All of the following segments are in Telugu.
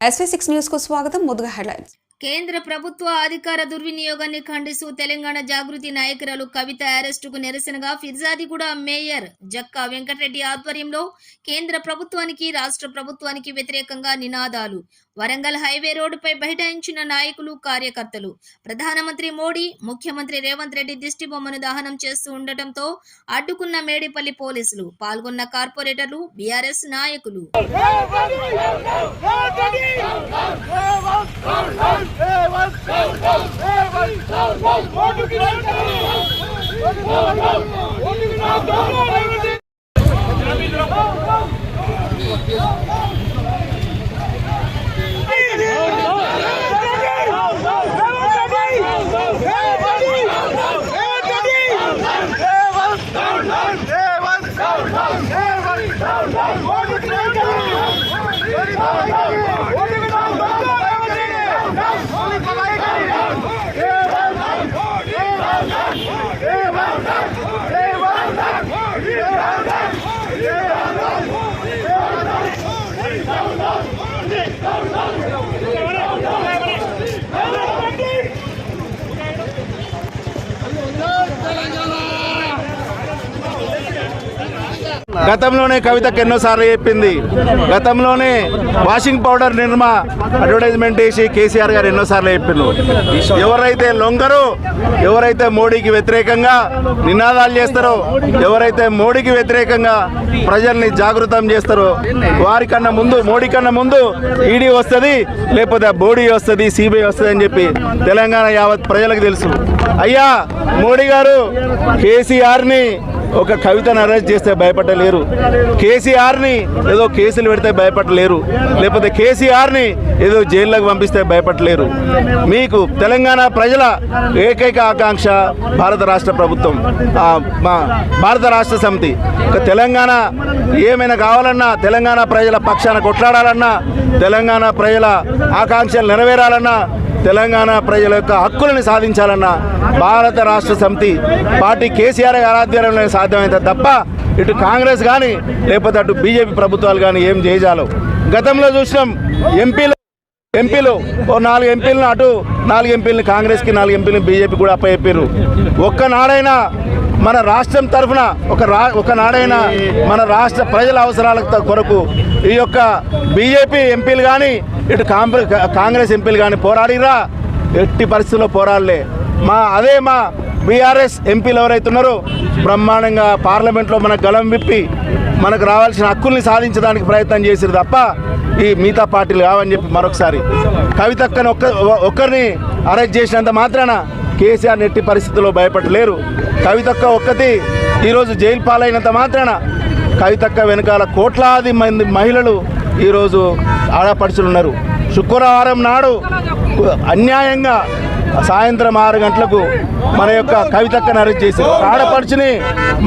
ఎస్వీ సిక్స్ న్యూస్కు స్వాగతం ముందుగా హెడ్లైన్స్ కేంద్ర ప్రభుత్వ అధికార దుర్వినియోగాన్ని ఖండిస్తూ తెలంగాణ జాగృతి నాయకురాలు కవిత అరెస్టుకు నిరసనగా ఫిర్జాదిగూడ మేయర్ జక్కా వెంకటరెడ్డి ఆధ్వర్యంలో కేంద్ర ప్రభుత్వానికి రాష్ట్ర ప్రభుత్వానికి వ్యతిరేకంగా నినాదాలు. వరంగల్ హైవే రోడ్డుపై బైఠాయించిన నాయకులు కార్యకర్తలు ప్రధానమంత్రి మోడీ ముఖ్యమంత్రి రేవంత్ రెడ్డి దిష్టి బొమ్మను దహనం చేస్తూ ఉండటంతో అడ్డుకున్న మేడిపల్లి పోలీసులు పాల్గొన్న కార్పొరేటర్లు బీఆర్ఎస్ నాయకులు Go, go, go. గతంలోనే కవితకు ఎన్నోసార్లు చెప్పింది. గతంలోనే వాషింగ్ పౌడర్ నిర్మా అడ్వర్టైజ్మెంట్ వేసి కేసీఆర్ గారు ఎన్నోసార్లు చెప్పిండు ఎవరైతే లొంగరో ఎవరైతే మోడీకి వ్యతిరేకంగా నినాదాలు చేస్తారో ఎవరైతే మోడీకి వ్యతిరేకంగా ప్రజల్ని జాగృతం చేస్తారో వారికన్నా ముందు మోడీ కన్నా ముందు ఈడీ వస్తుంది లేకపోతే బోడీ వస్తుంది సిబిఐ వస్తుంది అని చెప్పి తెలంగాణ యావత్ ప్రజలకు తెలుసు. అయ్యా మోడీ గారు కేసీఆర్ని ఒక కవితను అరెస్ట్ చేస్తే భయపడలేరు. కేసీఆర్ని ఏదో కేసులు పెడితే భయపడలేరు. లేకపోతే కేసీఆర్ని ఏదో జైల్లోకి పంపిస్తే భయపడలేరు. మీకు తెలంగాణ ప్రజల ఏకైక ఆకాంక్ష భారత రాష్ట్ర ప్రభుత్వం మా భారత రాష్ట్ర సమితి. తెలంగాణ ఏమైనా కావాలన్నా తెలంగాణ ప్రజల పక్షాన కొట్లాడాలన్నా తెలంగాణ ప్రజల ఆకాంక్షలు నెరవేరాలన్నా తెలంగాణ ప్రజల యొక్క హక్కులను సాధించాలన్న భారత రాష్ట్ర సమితి పార్టీ కేసీఆర్ గారి ఆధ్వర్యంలో సాధ్యమైతే తప్ప ఇటు కాంగ్రెస్ కానీ లేకపోతే అటు బీజేపీ ప్రభుత్వాలు కానీ ఏం చేయజాలవు గతంలో చూసినాం ఎంపీలు ఎంపీలు ఓ నాలుగు ఎంపీలను అటు నాలుగు ఎంపీలను కాంగ్రెస్కి నాలుగు ఎంపీలను బీజేపీ కూడా అప్పచెప్పారు ఒక్కనాడైనా మన రాష్ట్రం తరఫున ఒక రా ఒకనాడైనా మన రాష్ట్ర ప్రజల అవసరాలకు కొరకు ఈ యొక్క బీజేపీ ఎంపీలు కానీ ఇటు కాంగ్రెస్ ఎంపీలు కానీ పోరాడిరా ఎట్టి పరిస్థితుల్లో పోరాడలే. మా అదే మా బీఆర్ఎస్ ఎంపీలు ఎవరైతే ఉన్నారో బ్రహ్మాండంగా పార్లమెంట్లో మన గలం విప్పి మనకు రావాల్సిన హక్కుల్ని సాధించడానికి ప్రయత్నం చేసిరు తప్ప ఈ మిగతా పార్టీలు కావని చెప్పి మరొకసారి. కవితక్కని ఒక్క ఒక్కరిని అరెస్ట్ చేసినంత మాత్రాన కేసీఆర్ నెట్టి పరిస్థితుల్లో భయపడలేరు. కవితక్క ఒక్కటి ఈరోజు జైలు పాలైనంత మాత్రాన కవితక్క వెనకాల కోట్లాది మంది మహిళలు ఈరోజు ఆడపడుచులు ఉన్నారు శుక్రవారం నాడు అన్యాయంగా సాయంత్రం ఆరు గంటలకు మన యొక్క కవితక్కను అరెస్ట్ చేసి ఆడపడుచుని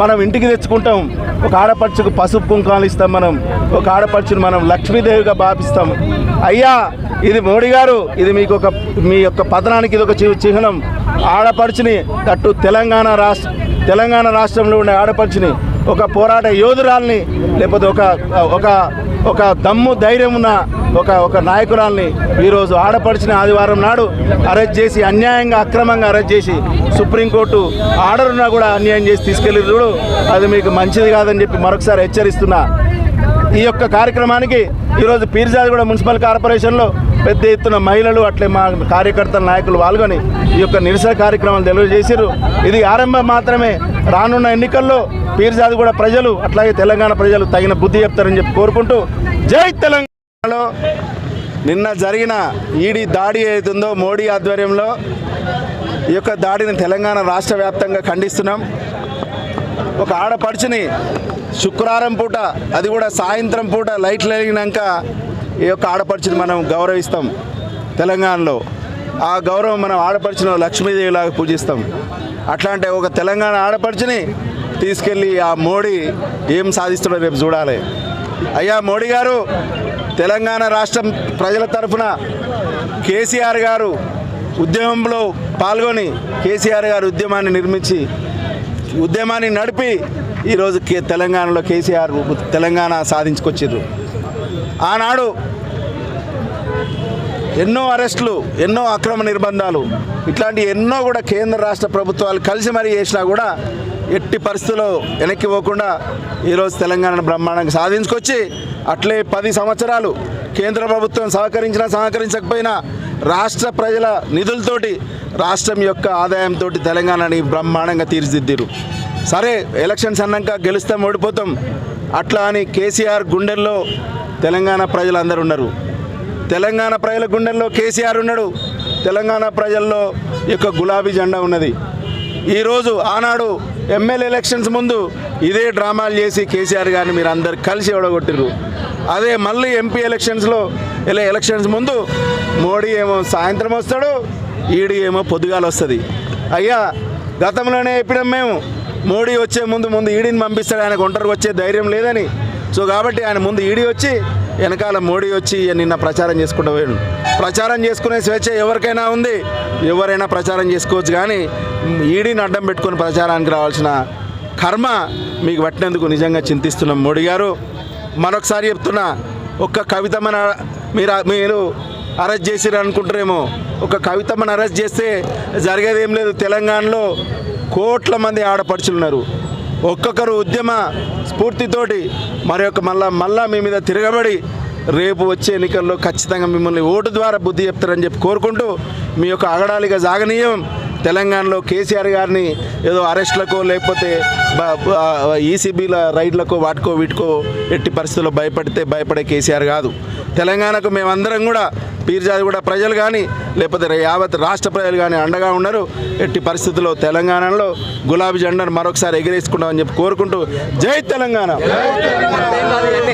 మనం ఇంటికి తెచ్చుకుంటాం. ఒక ఆడపడుచుకు పసుపు కుంకాలు ఇస్తాం మనం. ఒక ఆడపడుచుని మనం లక్ష్మీదేవిగా భావిస్తాం అయ్యా ఇది మోడీ గారు ఇది మీకు ఒక మీ యొక్క పతనానికి ఇది ఒక చిహ్నం. ఆడపడుచుని అటు తెలంగాణ రాష్ట్ర తెలంగాణ రాష్ట్రంలో ఉండే ఆడపడుచుని ఒక పోరాట యోధురాల్ని లేకపోతే ఒక ఒక ఒక దమ్ము ధైర్యం ఉన్న ఒక ఒక నాయకురాల్ని ఈరోజు ఆడపడిచిన ఆదివారం నాడు అరెస్ట్ చేసి అన్యాయంగా అక్రమంగా అరెస్ట్ చేసి సుప్రీంకోర్టు ఆర్డర్ ఉన్నా కూడా అన్యాయం చేసి తీసుకెళ్ళి చూడు. అది మీకు మంచిది కాదని చెప్పి మరొకసారి హెచ్చరిస్తున్నా. ఈ యొక్క కార్యక్రమానికి ఈరోజు పీర్జాదిగూడ మున్సిపల్ కార్పొరేషన్లో పెద్ద ఎత్తున మహిళలు అట్లే మా కార్యకర్తల నాయకులు పాల్గొని ఈ యొక్క నిరసన కార్యక్రమాలు తెలియజేశారు. ఇది ఆరంభం మాత్రమే. రానున్న ఎన్నికల్లో పీర్జాదిగూడ ప్రజలు అట్లాగే తెలంగాణ ప్రజలు తగిన బుద్ధి చెప్తారని చెప్పి కోరుకుంటూ జై తెలంగాణలో. నిన్న జరిగిన ఈడీ దాడి ఏదైతుందో మోడీ ఆధ్వర్యంలో ఈ యొక్క దాడిని తెలంగాణ రాష్ట్ర వ్యాప్తంగా ఖండిస్తున్నాం. ఒక ఆడపడుచుని శుక్రవారం పూట అది కూడా సాయంత్రం పూట లైట్లు వెలిగినాక ఈ యొక్క ఆడపడుచుని మనం గౌరవిస్తాం తెలంగాణలో. ఆ గౌరవం మనం ఆడపడుచును లక్ష్మీదేవిలాగా పూజిస్తాం. అట్లాంటి ఒక తెలంగాణ ఆడపడుచుని తీసుకెళ్ళి ఆ మోడీ ఏం సాధిస్తాడో రేపు చూడాలి. అయ్యా మోడీ గారు తెలంగాణ రాష్ట్రం ప్రజల తరఫున కేసీఆర్ గారు ఉద్యమంలో పాల్గొని కేసీఆర్ గారు ఉద్యమాన్ని నిర్మించి ఉద్యమాన్ని నడిపి ఈరోజు తెలంగాణలో కేసీఆర్ తెలంగాణ సాధించుకొచ్చారు ఆనాడు ఎన్నో అరెస్టులు ఎన్నో అక్రమ నిర్బంధాలు ఇట్లాంటి ఎన్నో కూడా కేంద్ర రాష్ట్ర ప్రభుత్వాలు కలిసి మరీ చేసినా కూడా ఎట్టి పరిస్థితుల్లో వెనక్కి పోకుండా ఈరోజు తెలంగాణను బ్రహ్మాండంగా సాధించుకొచ్చి అట్లే పది సంవత్సరాలు కేంద్ర ప్రభుత్వం సహకరించినా సహకరించకపోయినా రాష్ట్ర ప్రజల నిధులతోటి రాష్ట్రం యొక్క ఆదాయంతో తెలంగాణని బ్రహ్మాండంగా తీర్చిదిద్దిరు. సరే ఎలక్షన్స్ అన్నాక గెలుస్తాం ఓడిపోతాం. అట్లా అని కేసీఆర్ గుండెల్లో తెలంగాణ ప్రజలందరూ ఉన్నారు. తెలంగాణ ప్రజల గుండెల్లో కేసీఆర్ ఉన్నాడు. తెలంగాణ ప్రజల్లో ఈ యొక్క గులాబీ జెండా ఉన్నది. ఈరోజు ఆనాడు ఎమ్మెల్యే ఎలక్షన్స్ ముందు ఇదే డ్రామాలు చేసి కేసీఆర్ గారిని మీరు అందరు కలిసి ఓడగొట్టిర్రు. అదే మళ్ళీ ఎంపీ ఎలక్షన్స్లో ఇలా ఎలక్షన్స్ ముందు మోడీ ఏమో సాయంత్రం వస్తాడు ఈడీ ఏమో పొద్దుగాల వస్తుంది. అయ్యా గతంలోనే చెప్పినాం మేము మోడీ వచ్చే ముందు ముందు ఈడీని పంపిస్తాడు ఆయనకు ఒంటరికి వచ్చే ధైర్యం లేదని సో కాబట్టి ఆయన ముందు ఈడీ వచ్చి వెనకాల మోడీ వచ్చి నిన్న ప్రచారం చేసుకుంటూ పోయాడు. ప్రచారం చేసుకునే స్వేచ్ఛ ఎవరికైనా ఉంది. ఎవరైనా ప్రచారం చేసుకోవచ్చు కానీ ఈడీని అడ్డం పెట్టుకొని ప్రచారానికి రావాల్సిన కర్మ మీకు పట్టినందుకు నిజంగా చింతిస్తున్నాం మోడీ గారు. మరొకసారి చెప్తున్నా ఒక్క కవితమని మీరు మీరు అరెస్ట్ చేసిరు అనుకుంటారేమో. ఒక కవితమ్మని అరెస్ట్ చేస్తే జరిగేది ఏం లేదు. తెలంగాణలో కోట్ల మంది ఆడపడుచులు ఉన్నారు. ఒక్కొక్కరు ఉద్యమ స్ఫూర్తితోటి మరి యొక్క మళ్ళా మళ్ళా మీ మీద తిరగబడి రేపు వచ్చే ఎన్నికల్లో ఖచ్చితంగా మిమ్మల్ని ఓటు ద్వారా బుద్ధి చెప్తారని చెప్పి కోరుకుంటూ మీ యొక్క అగడాలిగా జాగనీయం. తెలంగాణలో కేసీఆర్ గారిని ఏదో అరెస్ట్లకో లేకపోతే ఈసీబీల రైడ్లకో వాటికో వీటికో ఎట్టి పరిస్థితుల్లో భయపడితే భయపడే కేసీఆర్ కాదు. తెలంగాణకు మేమందరం కూడా పీర్జాది కూడా ప్రజలు కానీ లేకపోతే యావత్ రాష్ట్ర ప్రజలు కానీ అండగా ఉన్నారు ఎట్టి పరిస్థితుల్లో తెలంగాణలో గులాబీ జెండాను మరొకసారి ఎగిరేసుకుంటామని చెప్పి కోరుకుంటూ జై తెలంగాణ.